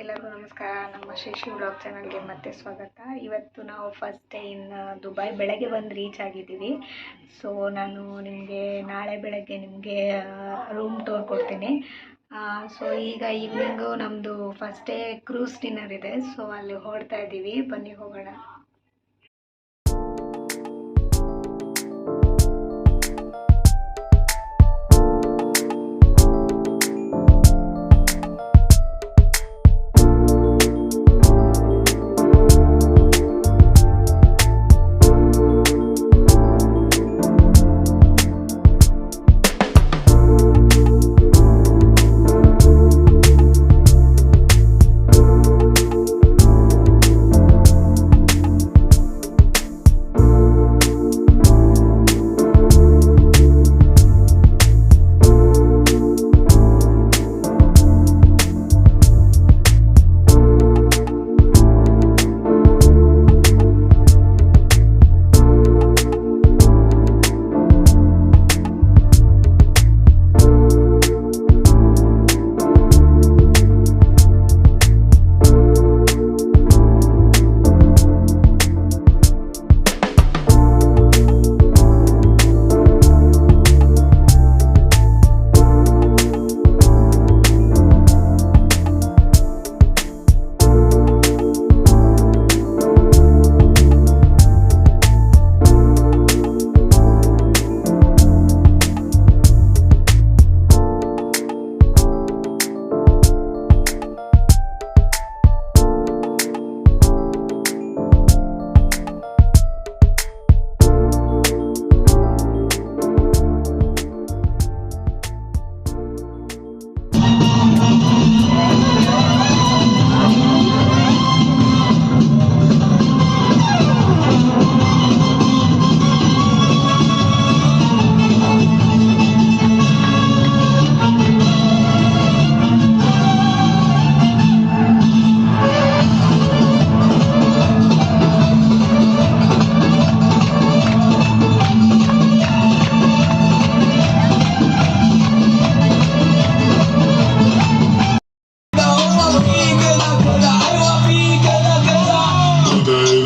ಎಲ್ಲರಿಗೂ ನಮಸ್ಕಾರ. ನಮ್ಮ ಶೇಷಿ ಬ್ಲಾಗ್ ಚಾನಲ್ಗೆ ಮತ್ತೆ ಸ್ವಾಗತ. ಇವತ್ತು ನಾವು ಫಸ್ಟ್ ಡೇ ಇನ್ ದುಬೈ ಬೆಳಗ್ಗೆ ಬಂದು ರೀಚ್ ಆಗಿದ್ದೀವಿ. ಸೊ ನಾನು ನಿಮಗೆ ನಾಳೆ ಬೆಳಗ್ಗೆ ನಿಮಗೆ ರೂಮ್ ಟೂರ್ ಕೊಡ್ತೀನಿ. ಸೊ ಈಗ ಈವ್ನಿಂಗು ನಮ್ಮದು ಫಸ್ಟ್ ಡೇ ಕ್ರೂಸ್ ಡಿನ್ನರ್ ಇದೆ. ಸೊ ಅಲ್ಲಿ ಹೊರಡ್ತಾ ಇದ್ದೀವಿ ಬನ್ನಿ ಹೋಗೋಣ.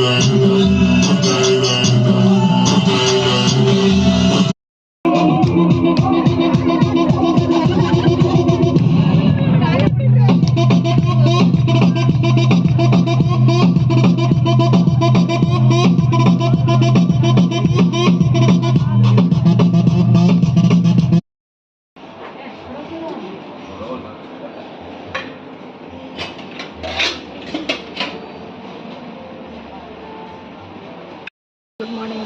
baby, baby, baby.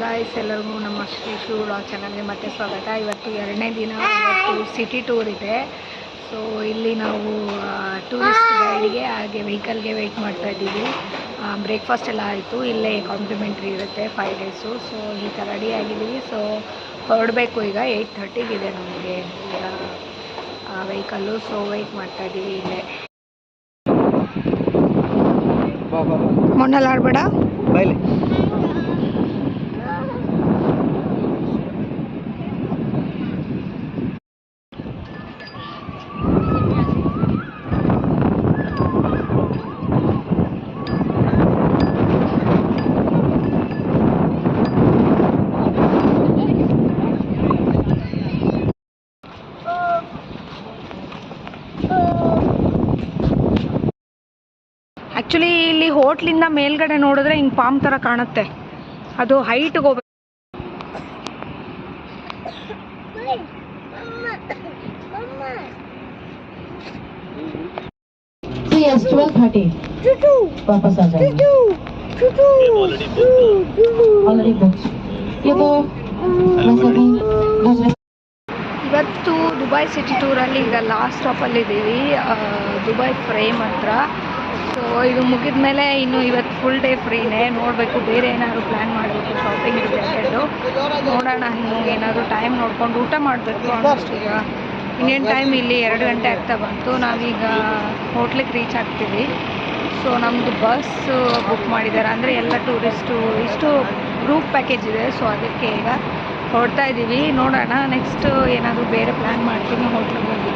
ಗಾಯ್ಸ್ ಎಲ್ಲರಿಗೂ ನಮ್ಮ ಶ್ರೀ ಬ್ಲಾಗ್ ಚಾನಲ್ಗೆ ಮತ್ತೆ ಸ್ವಾಗತ. ಇವತ್ತು ಎರಡನೇ ದಿನ ಇವತ್ತು ಸಿಟಿ ಟೂರ್ ಇದೆ. ಸೊ ಇಲ್ಲಿ ನಾವು ಟೂರಿಸ್ಟ್ ಗೈಡ್ಗೆ ಹಾಗೆ ವೆಹಿಕಲ್ಗೆ ವೆಯ್ಟ್ ಮಾಡ್ತಾ ಇದ್ದೀವಿ. ಬ್ರೇಕ್ಫಾಸ್ಟ್ ಎಲ್ಲ ಆಯಿತು. ಇಲ್ಲೇ ಕಾಂಪ್ಲಿಮೆಂಟ್ರಿ ಇರುತ್ತೆ ಫೈವ್ ಡೇಸು ಸೊ ಈ ಥರ ರೆಡಿ ಆಗಿದ್ದೀವಿ. ಸೊ ಹೊರಡಬೇಕು ಈಗ. ಏಯ್ಟ್ ಥರ್ಟಿಗಿದೆ ನಮಗೆ ಈಗ ವೆಹಿಕಲ್ಲು ಸೊ ವೆಯ್ಟ್ ಮಾಡ್ತಾ ಇದ್ದೀವಿ ಇಲ್ಲೇ. ಮೊನ್ನೆಲ್ಲ ಆಡ್ಬೇಡ? ಆ್ಯಕ್ಚುಲಿ ಇಲ್ಲಿ ಹೋಟ್ಲಿಂದ ಮೇಲ್ಗಡೆ ನೋಡಿದ್ರೆ ಹಿಂಗೆ ಪಾಮ್ ಥರ ಕಾಣುತ್ತೆ ಅದು ಹೈಟ್ಗೆ ಹೋಗ್ಬೇಕು So yes, twelve thirty. वापस आ जाएंगे ऑलरेडी बुक्ड ये तो वैसे भी दूसरे ಇವತ್ತು ದುಬೈ ಸಿಟಿ ಟೂರಲ್ಲಿ ಈಗ ಲಾಸ್ಟ್ ಸ್ಟಾಪಲ್ಲಿ ಇದ್ದೀವಿ ದುಬೈ ಫ್ರೇಮ್ ಹತ್ರ ಸೊ ಇದು ಮುಗಿದ ಮೇಲೆ ಇನ್ನು ಇವತ್ತು ಫುಲ್ ಡೇ ಫ್ರೀನೇ ನೋಡಬೇಕು ಬೇರೆ ಏನಾದರೂ ಪ್ಲ್ಯಾನ್ ಮಾಡಬೇಕು ಶಾಪಿಂಗ್ ರಿಲೇಟೆಡು ನೋಡೋಣ ಇನ್ನು ಏನಾದರೂ ಟೈಮ್ ನೋಡ್ಕೊಂಡು ಊಟ ಮಾಡಬೇಕು ಆಲ್ಮೋಸ್ಟ್ ಈಗ. ಇನ್ನೇನು ಟೈಮ್ ಇಲ್ಲಿ ಎರಡು ಗಂಟೆ ಆಗ್ತಾ ಬಂತು. ನಾವೀಗ ಹೋಟ್ಲಿಗೆ ರೀಚ್ ಆಗ್ತೀವಿ. ಸೊ ನಮ್ಮದು ಬಸ್ ಬುಕ್ ಮಾಡಿದ್ದಾರೆ ಅಂದರೆ ಎಲ್ಲ ಟೂರಿಸ್ಟು ಇಷ್ಟು ಗ್ರೂಪ್ ಪ್ಯಾಕೇಜ್ ಇದೆ. ಸೊ ಅದಕ್ಕೆ ಈಗ ಹೊರಡ್ತಾ ಇದ್ದೀವಿ ನೋಡೋಣ. ನೆಕ್ಸ್ಟ್ ಏನಾದರೂ ಬೇರೆ ಪ್ಲ್ಯಾನ್ ಮಾಡ್ತೀನಿ, ಹೋಟ್ಲಿಗೆ ಹೋಗಿ.